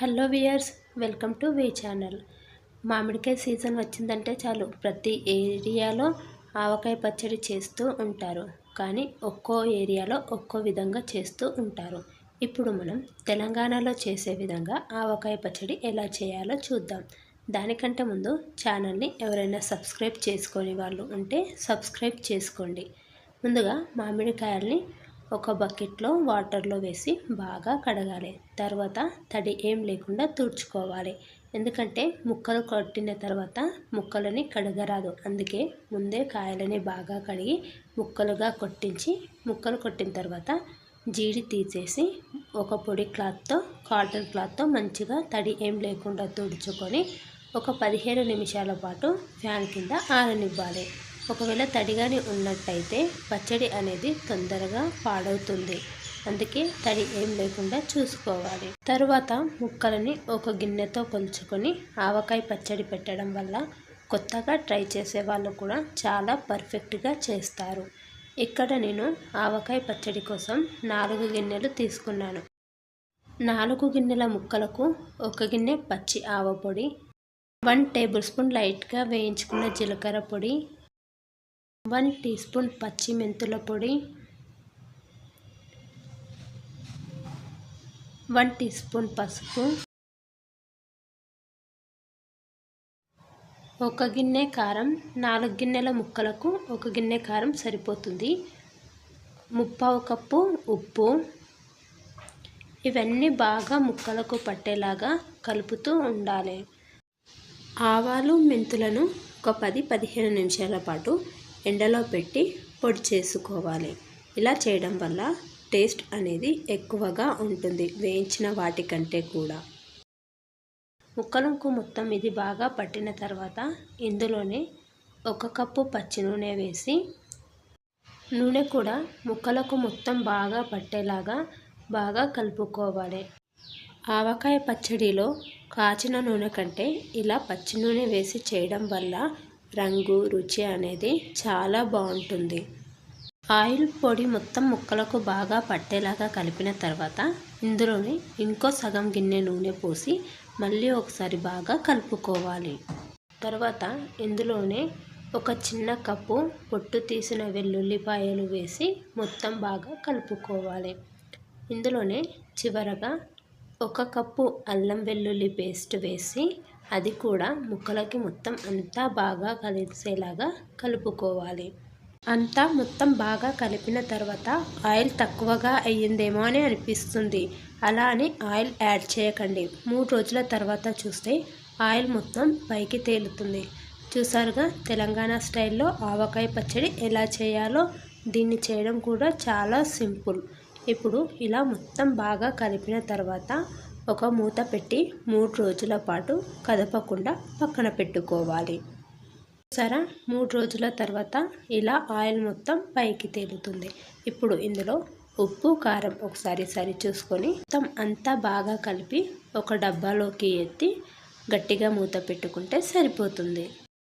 Hello viewers welcome to way channel. మామిడికాయ season వచ్చిందంటే చాలు. ప్రతి ఏరియాలో ఆవకాయ పచ్చడి చేస్తూ ఉంటారు. కానీ ఒక్కో ఏరియాలో ఒక్కో విధంగా చేస్తూ ఉంటారు. ఇప్పుడు మనం తెలంగాణలో చేసే విధంగా ఆవకాయ పచ్చడి ఎలా చేయాలో చూద్దాం. దానికంటే ముందు ఛానల్ని ఎవరైనా సబ్స్క్రైబ్ చేసుకొని వాళ్ళు ఉంటే సబ్స్క్రైబ్ చేసుకోండి. ముందుగా మామిడికాయల్ని ఒక బకెట్లో వాటర్లో వేసి బాగా కడగాలి. తర్వాత తడి ఏం లేకుండా తుడుచుకోవాలి. ఎందుకంటే ముక్కలు కొట్టిన తర్వాత ముక్కలని కడగరాదు. అందుకే ముందే కాయలని బాగా కడిగి ముక్కలుగా కొట్టించి ముక్కలు కొట్టిన తర్వాత జీడి తీసేసి ఒక పొడి క్లాత్తో కాటన్ క్లాత్తో మంచిగా తడి ఏం లేకుండా తుడుచుకొని ఒక పదిహేను నిమిషాల పాటు ఫ్యాన్ కింద ఆరనివ్వాలి. ఒకవేళ తడిగాని ఉన్నట్టయితే పచ్చడి అనేది తొందరగా పాడవుతుంది. అందుకే తడి ఏం లేకుండా చూసుకోవాలి. తరువాత ముక్కలని ఒక గిన్నెతో కొలుచుకొని ఆవకాయ పచ్చడి పెట్టడం వల్ల కొత్తగా ట్రై చేసే వాళ్ళు కూడా చాలా పర్ఫెక్ట్గా చేస్తారు. ఇక్కడ నేను ఆవకాయ పచ్చడి కోసం నాలుగు గిన్నెలు తీసుకున్నాను. నాలుగు గిన్నెల ముక్కలకు ఒక గిన్నె పచ్చి ఆవ పొడి వన్ టేబుల్ స్పూన్ లైట్గా వేయించుకున్న జీలకర్ర పొడి వన్ టీ స్పూన్ పచ్చి మెంతుల పొడి వన్ టీ స్పూన్ పసుపు ఒక గిన్నె కారం నాలుగు గిన్నెల ముక్కలకు ఒక గిన్నె కారం సరిపోతుంది. ముప్పావు కప్పు ఉప్పు. ఇవన్నీ బాగా ముక్కలకు పట్టేలాగా కలుపుతూ ఉండాలి. ఆవాలు మెంతులను ఒక పది పదిహేను నిమిషాల పాటు ఎండలో పెట్టి పొడి చేసుకోవాలి. ఇలా చేయడం వల్ల టేస్ట్ అనేది ఎక్కువగా ఉంటుంది వేయించిన వాటికంటే కూడా. ముక్కలకు మొత్తం ఇది బాగా పట్టిన తర్వాత ఇందులోనే ఒక కప్పు పచ్చి నూనె వేసి నూనె కూడా ముక్కలకు మొత్తం బాగా పట్టేలాగా బాగా కలుపుకోవాలి. ఆవకాయ పచ్చడిలో కాచిన నూనె కంటే ఇలా పచ్చి నూనె వేసి చేయడం వల్ల రంగు రుచి అనేది చాలా బాగుంటుంది. ఆయిల్ పొడి మొత్తం ముక్కలకు బాగా పట్టేలాగా కలిపిన తర్వాత ఇందులోనే ఇంకో సగం గిన్నె నూనె పోసి మళ్ళీ ఒకసారి బాగా కలుపుకోవాలి. తర్వాత ఇందులోనే ఒక చిన్న కప్పు పొట్టు తీసిన వెల్లుల్లిపాయలు వేసి మొత్తం బాగా కలుపుకోవాలి. ఇందులోనే చివరగా ఒక కప్పు అల్లం వెల్లుల్లి పేస్ట్ వేసి అది కూడా ముక్కలకి మొత్తం అంతా బాగా కలిసేలాగా కలుపుకోవాలి. అంతా మొత్తం బాగా కలిపిన తర్వాత ఆయిల్ తక్కువగా అయ్యిందేమో అని అనిపిస్తుంది. అలా అని ఆయిల్ యాడ్ చేయకండి. మూడు రోజుల తర్వాత చూస్తే ఆయిల్ మొత్తం పైకి తేలుతుంది. చూసారుగా తెలంగాణ స్టైల్లో ఆవకాయ పచ్చడి ఎలా చేయాలో దీన్ని చేయడం కూడా చాలా సింపుల్. ఇప్పుడు ఇలా మొత్తం బాగా కలిపిన తర్వాత ఒక మూత పెట్టి మూడు రోజుల పాటు కదపకుండా పక్కన పెట్టుకోవాలి. సరే మూడు రోజుల తర్వాత ఇలా ఆయిల్ మొత్తం పైకి తేలుతుంది. ఇప్పుడు ఇందులో ఉప్పు కారం ఒకసారి సరి చూసుకొని మొత్తం అంతా బాగా కలిపి ఒక డబ్బాలోకి ఎత్తి గట్టిగా మూత పెట్టుకుంటే సరిపోతుంది.